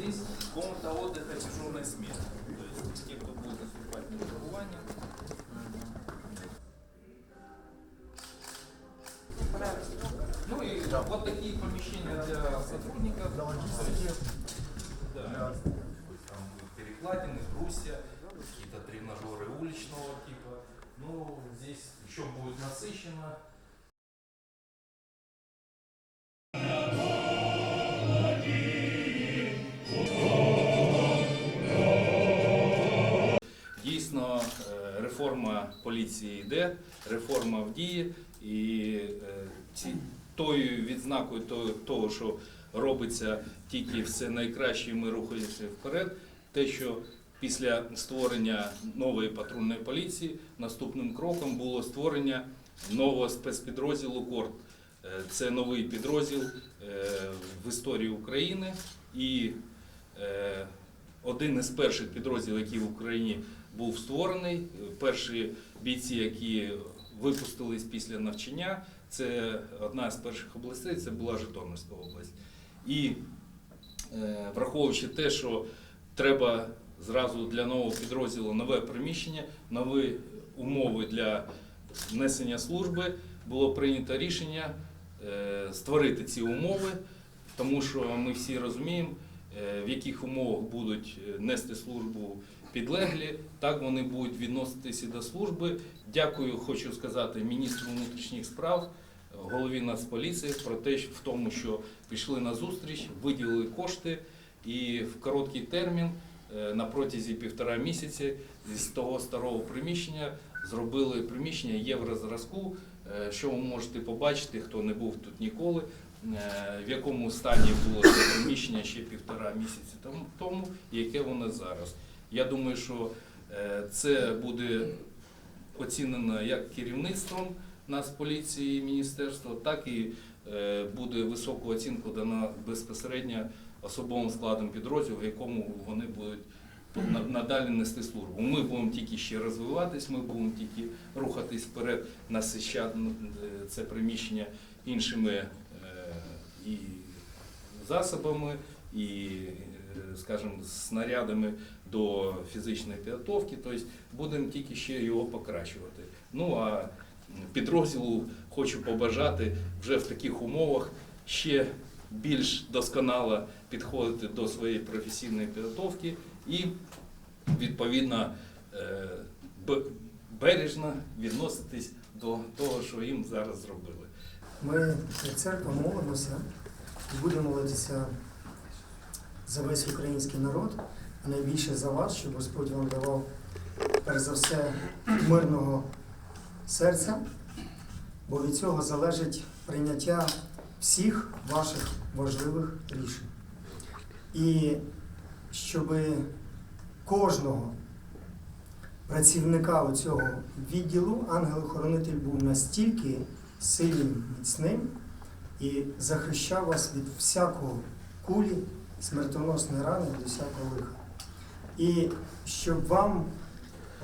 Здесь комната отдыха дежурной смены. То есть те, кто будет наступать на выбывание. Ну и вот такие помещения для сотрудников. Для логистики. Да. Там перекладины, брусья, какие-то тренажеры уличного типа. Ну, здесь еще будет насыщенно. Реформа поліції йде, реформа в дії, і е, ці, тою відзнакою того, що робиться тільки все найкраще, і ми рухаємося вперед. Те, що після створення нової патрульної поліції наступним кроком було створення нового спецпідрозділу КОРД. Е, Це новий підрозділ е, в історії України і один із перших підрозділів, який в Україні був створений. Перші бійці, які випустились після навчання, це одна з перших областей, це була Житомирська область. І е, враховуючи те, що треба зразу для нового підрозділу нове приміщення, нові умови для несення служби, було прийнято рішення е, створити ці умови, тому що ми всі розуміємо, е, в яких умовах будуть нести службу підлеглі, так вони будуть відноситися до служби. Дякую, хочу сказати міністру внутрішніх справ, голові Нацполіції про те, що- в тому, що пішли на зустріч, виділили кошти і в короткий термін, е, на протязі півтора місяці, з того старого приміщення зробили приміщення єврозразку, е, що ви можете побачити, хто не був тут ніколи. е, В якому стані було це приміщення ще півтора місяці тому- яке воно зараз. Я думаю, що е, це буде оцінено як керівництвом Нацполіції і міністерства, так і е, буде високу оцінку дана безпосередньо особовим складом підрозділу, в якому вони будуть надалі нести службу. Ми будемо тільки ще розвиватись, ми будемо тільки рухатись вперед, насищати е, це приміщення іншими і засобами, і, скажімо, снарядами до фізичної підготовки. Тобто будемо тільки ще його покращувати. Ну а підрозділу хочу побажати вже в таких умовах ще більш досконало підходити до своєї професійної підготовки і відповідно е, бережно відноситись до того, що їм зараз зробили. Ми, як церква, молимося і будемо молитися за весь український народ, а найбільше за вас, щоб Господь вам давав, перш за все, мирного серця, бо від цього залежить прийняття всіх ваших важливих рішень. І щоб кожного працівника цього відділу ангел-охоронитель був настільки сильним, міцним і захищав вас від всякого кулі, смертоносної рани, до всякого лиха. І щоб вам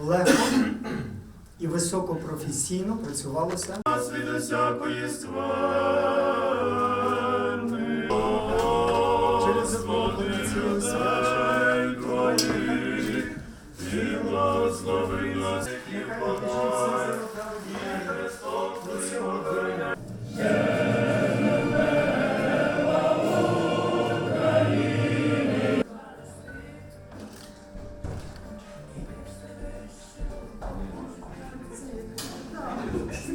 легко і високопрофесійно працювалося. Все,